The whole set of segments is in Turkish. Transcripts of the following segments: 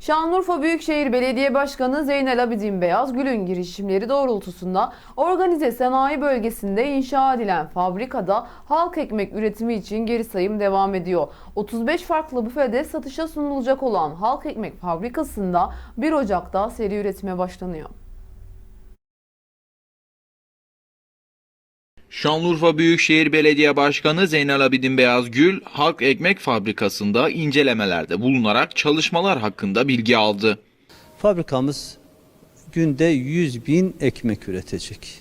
Şanlıurfa Büyükşehir Belediye Başkanı Zeynel Abidin Beyaz Gül'ün girişimleri doğrultusunda organize sanayi bölgesinde inşa edilen fabrikada halk ekmek üretimi için geri sayım devam ediyor. 35 farklı büfede satışa sunulacak olan halk ekmek fabrikasında 1 Ocak'ta seri üretime başlanıyor. Şanlıurfa Büyükşehir Belediye Başkanı Zeynel Abidin Beyazgül, Halk Ekmek Fabrikası'nda incelemelerde bulunarak çalışmalar hakkında bilgi aldı. Fabrikamız günde 100 bin ekmek üretecek.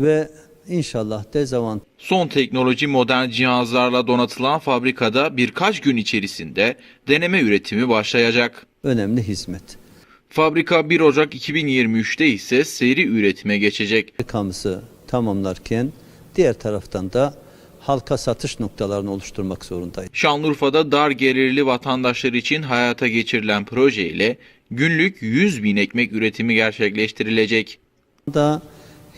Ve inşallah dezavant Son teknoloji modern cihazlarla donatılan fabrikada birkaç gün içerisinde deneme üretimi başlayacak. önemli hizmet. Fabrika 1 Ocak 2023'te ise seri üretime geçecek. Fabrikamızı tamamlarken diğer taraftan da halka satış noktalarını oluşturmak zorundayız. Şanlıurfa'da dar gelirli vatandaşlar için hayata geçirilen proje ile günlük 100 bin ekmek üretimi gerçekleştirilecek. Da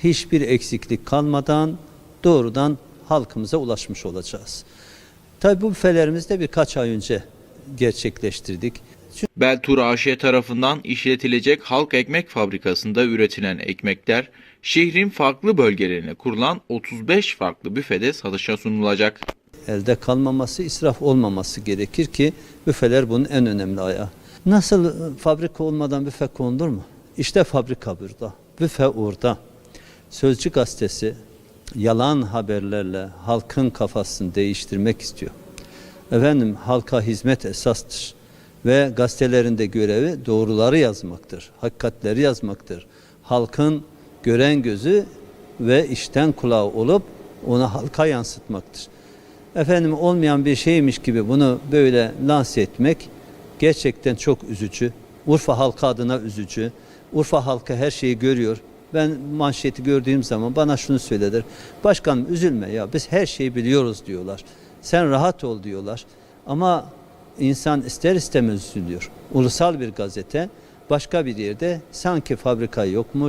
hiçbir eksiklik kalmadan doğrudan halkımıza ulaşmış olacağız. Tabii bu büfelerimizi de birkaç ay önce gerçekleştirdik. Beltur AŞ tarafından işletilecek halk ekmek fabrikasında üretilen ekmekler şehrin farklı bölgelerine kurulan 35 farklı büfede satışa sunulacak. elde kalmaması, israf olmaması gerekir ki büfeler bunun en önemli ayağı. Nasıl e, fabrika olmadan büfe konulur mu? İşte fabrika burada, büfe orada. Sözcü gazetesi yalan haberlerle halkın kafasını değiştirmek istiyor. Efendim halka hizmet esastır ve gazetelerinde görevi doğruları yazmaktır, hakikatleri yazmaktır. Halkın gören gözü ve işten kulağı olup onu halka yansıtmaktır efendim olmayan bir şeymiş gibi bunu böyle lanse etmek gerçekten çok üzücü. Urfa halkı adına üzücü. Urfa halkı her şeyi görüyor. Ben manşeti gördüğüm zaman bana şunu söylediler. Başkanım üzülme ya biz her şeyi biliyoruz diyorlar. Sen rahat ol diyorlar. Ama insan ister istemez üzülüyor. Ulusal bir gazete başka bir yerde sanki fabrika yokmuş,